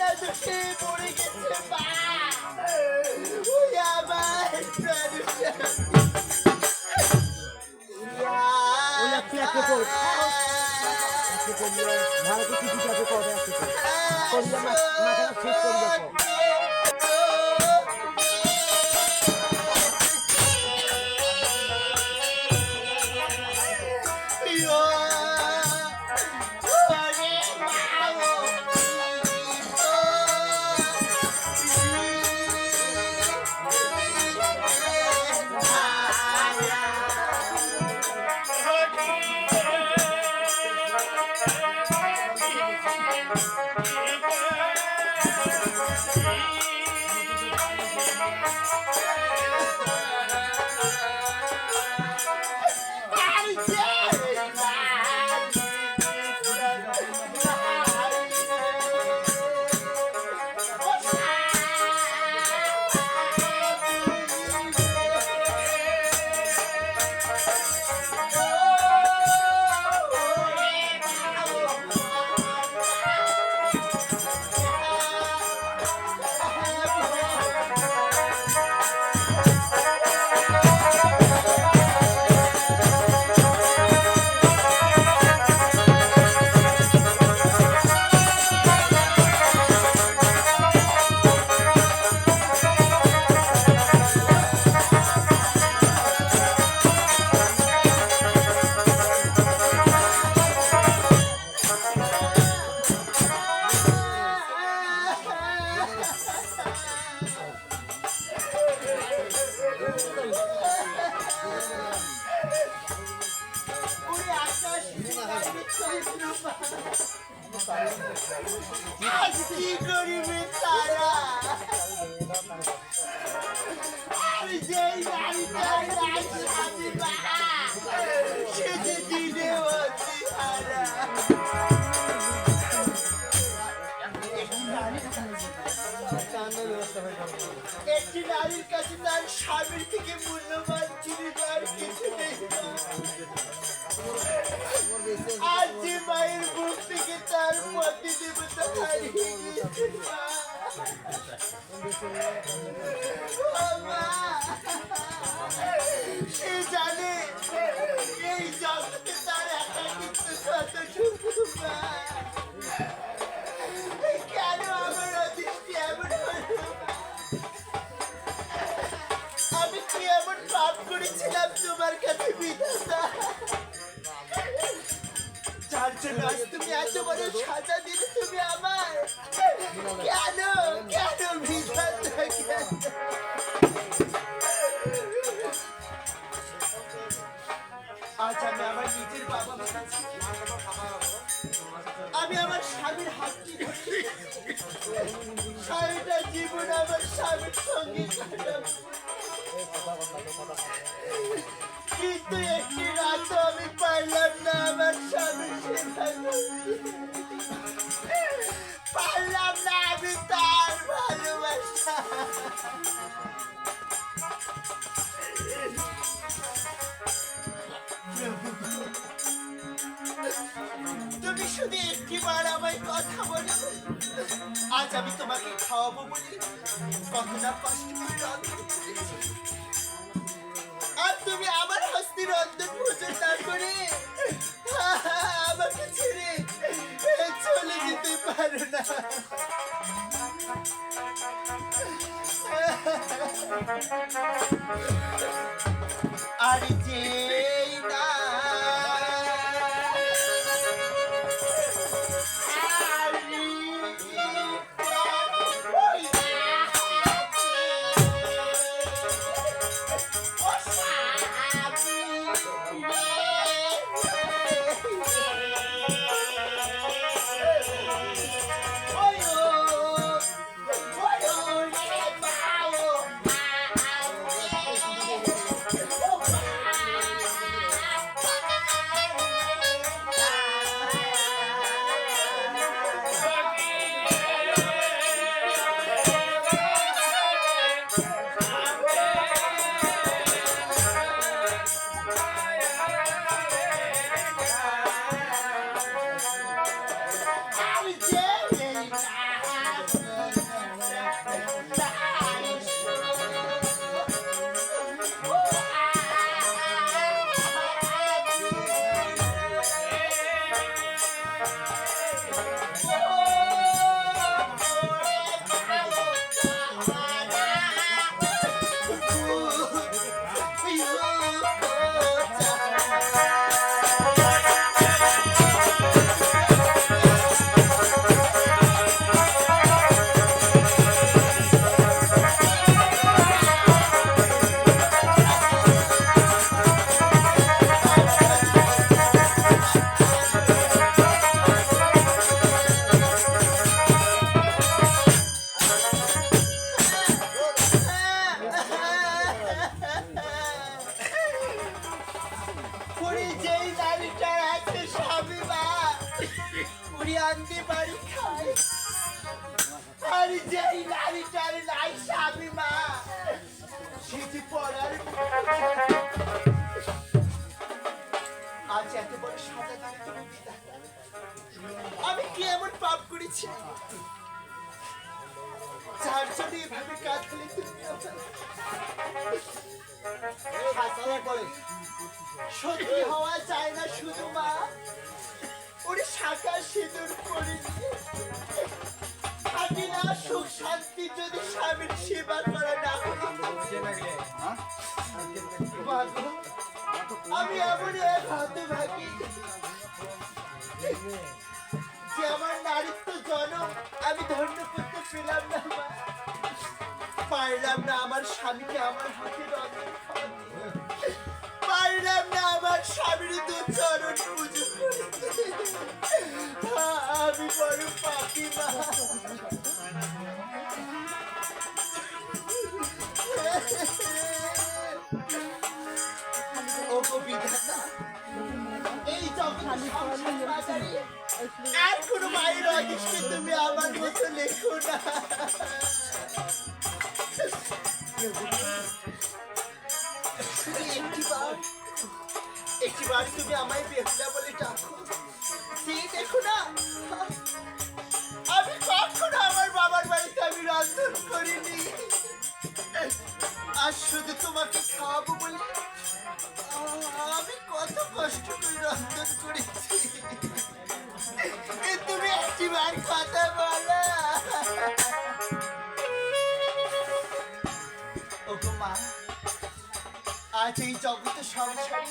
না দোষে পড়ে গেছে মা ওই আমার ভালো কিছু কিছু করে করলে মাথাটা ঠিক করে দেখো। কাছে তার স্বামীর থেকে মূল্যবান জিনিস আর কিছু নেই। আজ যে মায়ের বুক থেকে তার পতি দেবতা হারিয়ে গিয়েছে সে জানে এই জগতে তার একা কিন্তু কত পাপ তোমার কাছে বিধাতা যার জন্য আজ তুমি এত বড় সাজা দিলে তুমি আমার কেন কেন বিধাতা কেন আজ আমি আমার আমি আমার স্বামীর হাতটি সারাটা জীবন আমার স্বামীর সঙ্গে কাটাবো। কিন্তু একটি রাত আমি পারলাম না, আমার স্বামীর সেবা পারলাম না আমি তার ভালোবাসা। তুমি শুধু একটি বার আমায় কথা বলো। আজ আমি তোমাকে খাওয়াবো বলে কতটা কষ্ট করে Thank you. আমি যেই কি এমন পাপ করেছি? এভাবে কাজ করে। তুমি সত্যি হওয়া যায় না শুধু মা। ওরে শাখা সিঁদুর করে থাকি সুখ শান্তি যদি স্বামীর সেবা করা না আমি এমন এক হাতে ভাগি। যে আমার নারীত্ব জনম আমি ধন্য করতে পেলাম না, মা। পারলাম না আমার স্বামীকে আমার হাতে রন্ধন স্বামীর দু চরণ পুজো করতে আমি বড় পাপি মা ও গো বিধাতা এই বাজারে আর কোনো মায়ের অদৃষ্টে তুমি আমার মতো লেখো না। একটিবার তুমি আমায় বেহুলা বলে ডাকো। সেই দেখো না? আমি কখনো আমার বাবার বাড়িতে আমি রন্ধন করিনি। আর শুধু তোমাকে খাওয়াবো বলে আমি কত কষ্ট করে রন্ধন করেছি। তুমি একটিবার কথা বলো। ওগো মা, আজ এই জগতে সংসারে